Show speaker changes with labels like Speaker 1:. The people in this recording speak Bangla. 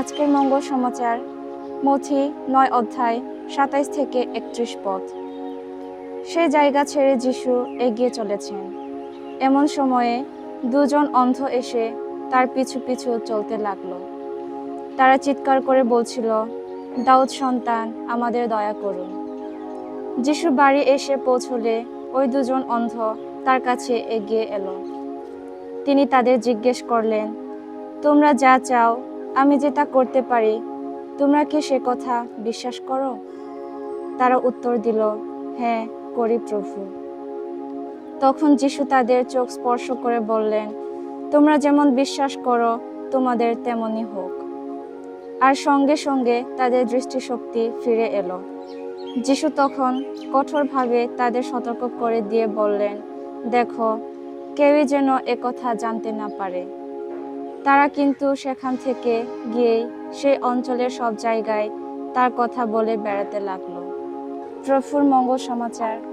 Speaker 1: আজকের মঙ্গল সমাচার, মথি নয় অধ্যায় সাতাইশ থেকে একত্রিশ পদ সেই জায়গা ছেড়ে যিশু এগিয়ে চলেছেন। এমন সময়ে দুজন অন্ধ এসে তার পিছু পিছু চলতে লাগল। তারা চিৎকার করে বলছিল, দাউদ সন্তান, আমাদের দয়া করুন। যিশু বাড়ি এসে পৌঁছলে ওই দুজন অন্ধ তার কাছে এগিয়ে এলো। তিনি তাদের জিজ্ঞেস করলেন, তোমরা যা চাও আমি যেটা করতে পারি, তোমরা কি সে কথা বিশ্বাস করো? তারা উত্তর দিল হ্যাঁ করি প্রভু। তখন যিশু তাদের চোখ স্পর্শ করে বললেন, তোমরা যেমন বিশ্বাস করো, তোমাদের তেমনই হোক। আর সঙ্গে সঙ্গে তাদের দৃষ্টিশক্তি ফিরে এলো। যিশু তখন কঠোরভাবে তাদের সতর্ক করে দিয়ে বললেন, দেখো, কেউই যেন একথা জানতে না পারে। তারা কিন্তু সেখান থেকে গিয়েই সেই অঞ্চলের সব জায়গায় তার কথা বলে বেড়াতে লাগল। প্রফুর মঙ্গল সমাচার।